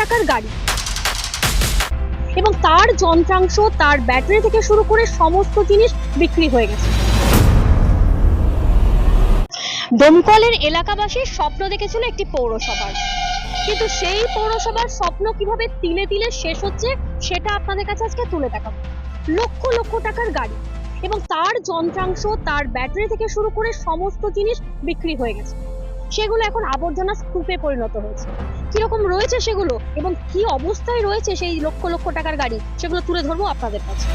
টাকার গাড়ি। এবং তার যন্ত্রাংশ, তার ব্যাটারি থেকে শুরু করে সমস্ত জিনিস বিক্রি হয়ে গেছে। দমকলের এলাকাবাসী স্বপ্ন দেখেছিল একটি পৌরসভার। কিন্তু সেই পৌরসভার স্বপ্ন কীভাবে তিলে তিলে শেষ হচ্ছে, সেটা আপনাদের কাছে আজকে তুলে দেখাবো। লক্ষ লক্ষ টাকার গাড়ি এবং তার যন্ত্রাংশ, তার ব্যাটারি থেকে শুরু করে সমস্ত জিনিস বিক্রি হয়ে গেছে। সেগুলো এখন আবর্জনা স্তূপে পরিণত হয়েছে। কীরকম রয়েছে সেগুলো এবং কি অবস্থায় রয়েছে সেই লক্ষ লক্ষ টাকার গাড়ি, সেগুলো তুলে ধরবো আপনাদের কাছে।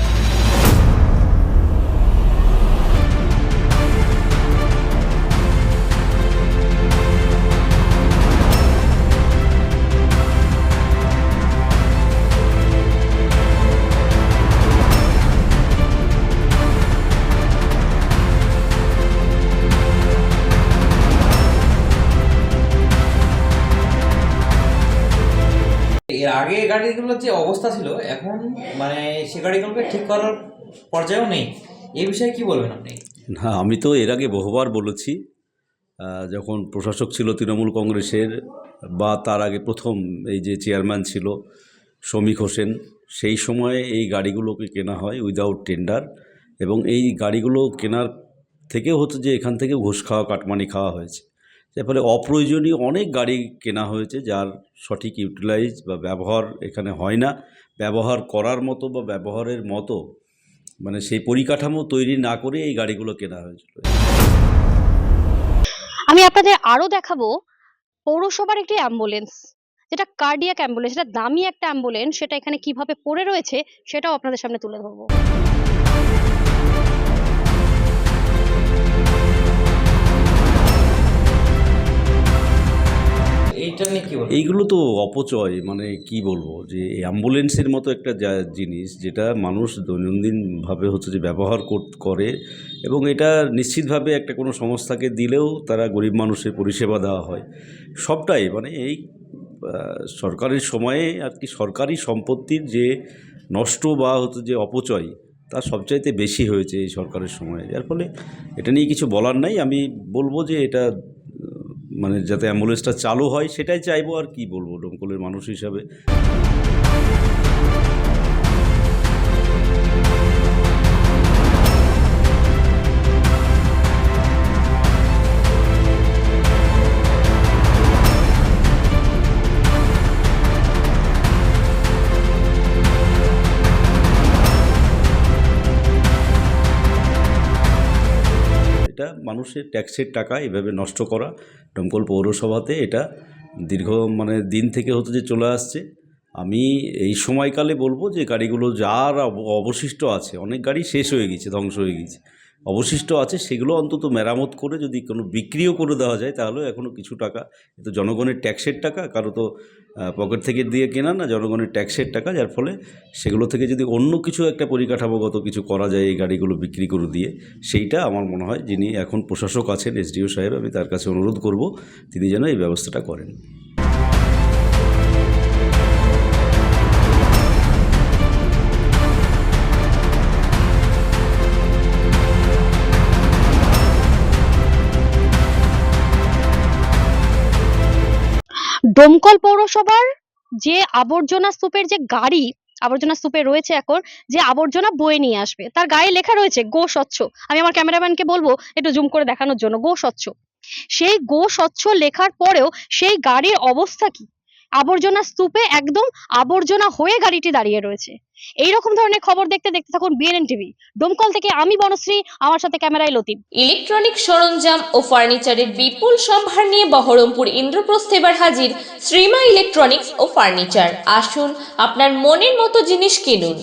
আগে গাড়িগুলোর যে অবস্থা ছিল, এখন মানে সে গাড়িগুলোকে ঠিক করার পর্যায়েও নেই। এই বিষয়ে কি বলবেন আপনি? না, আমি তো এর আগে বহুবার বলেছি যখন প্রশাসক ছিল তৃণমূল কংগ্রেসের বা তার আগে প্রথম এই যে চেয়ারম্যান ছিল শ্রমিক হোসেন, সেই সময়ে এই গাড়িগুলোকে কেনা হয় উইদাউট টেন্ডার এবং এই গাড়িগুলো কেনার থেকেও হতো যে এখান থেকে ঘুষ খাওয়া, কাটমানি খাওয়া হয়েছে। যার ফলে অপ্রয়োজনীয় অনেক গাড়ি কেনা হয়েছে যার সঠিক ইউটিলাইজ বা ব্যবহার এখানে হয় না। ব্যবহার করার মতো বা ব্যবহারের মতো মানে সেই পরিকাঠামো তৈরি না করে এই গাড়িগুলো কেনা হয়েছিল। আমি আপনাদের আরও দেখাবো পৌরসভার একটি অ্যাম্বুলেন্স, যেটা কার্ডিয়াক অ্যাম্বুলেন্স এটা দামি একটা অ্যাম্বুলেন্স, সেটা এখানে কীভাবে পড়ে রয়েছে সেটাও আপনাদের সামনে তুলে ধরবো। এইগুলো তো অপচয় মানে কি বলব? যে অ্যাম্বুলেন্সের মতো একটা জিনিস যেটা মানুষ দৈনন্দিনভাবে হচ্ছে যে ব্যবহার কর- এবং এটা নিশ্চিতভাবে একটা কোনো সংস্থাকে দিলেও তারা গরিব মানুষের পরিষেবা দেওয়া হয়। সবটাই মানে এই সরকারের সময়ে আর কি সরকারি সম্পত্তির যে নষ্ট বা হচ্ছে যে অপচয়, তা সবচাইতে বেশি হয়েছে এই সরকারের সময়ে। যার ফলে এটা নিয়ে কিছু বলার নাই। আমি বলব যে এটা মানে যাতে অ্যাম্বুলেন্সটা চালু হয় সেটাই চাইব আর কি বলব ডোমকলের মানুষ হিসাবে। মানুষের ট্যাক্সের টাকা এভাবে নষ্ট করা দমকল পৌরসভাতে এটা দীর্ঘ মানে দিন থেকে হতে যে চলে আসছে। আমি এই সময়কালে বলব যে গাড়িগুলো যার অব- অবশিষ্ট আছে, অনেক গাড়ি শেষ হয়ে গেছে, ধ্বংস হয়ে গেছে। অবশিষ্ট আছে, সেগুলো অন্তত মেরামত করে যদি কোনো বিক্রিও করে দেওয়া যায় তাহলেও এখনও কিছু টাকা তো জনগণের ট্যাক্সের টাকা, কারও তো পকেট থেকে দিয়ে কেনা না, জনগণের ট্যাক্সের টাকা, যার ফলে সেগুলো থেকে যদি অন্য কিছু একটা পরিকাঠামোগত কিছু করা যায়, এই গাড়িগুলো বিক্রি করে দিয়ে, সেইটা আমার মনে হয় যিনি এখন প্রশাসক আছেন, এসডিও সাহেব, আমি তার কাছে অনুরোধ করব, তিনি যেন এই ব্যবস্থাটা করেন। দমকল পৌরসভার যে আবর্জনা স্তূপের যে গাড়ি, আবর্জনা স্তূপে রয়েছে এখন, যে আবর্জনা বয়ে নিয়ে আসবে, তার গায়ে লেখা রয়েছে, গো স্বচ্ছ আমি আমার ক্যামেরাম্যানকে বলব একটু জুম করে দেখানোর জন্য, গো স্বচ্ছ সেই গো স্বচ্ছ লেখার পরেও সেই গাড়ির অবস্থা কি? আবর্জনা স্তূপে একদম আবর্জনা হয়ে গাড়িটি দাঁড়িয়ে রয়েছে। এই রকম ধরনের খবর দেখতে দেখতে থাকুন বিএনএন টিভি ডোমকল থেকে আমি বনশ্রী, আমার সাথে ক্যামেরায় লতিফ। ইলেকট্রনিক সরঞ্জাম ও ফার্নিচারের বিপুল সম্ভার নিয়ে বহরমপুর ইন্দ্রপ্রস্থ এবার হাজির শ্রীমা ইলেকট্রনিক্স ও ফার্নিচার। আসুন আপনার মনের মতো জিনিস কিনুন।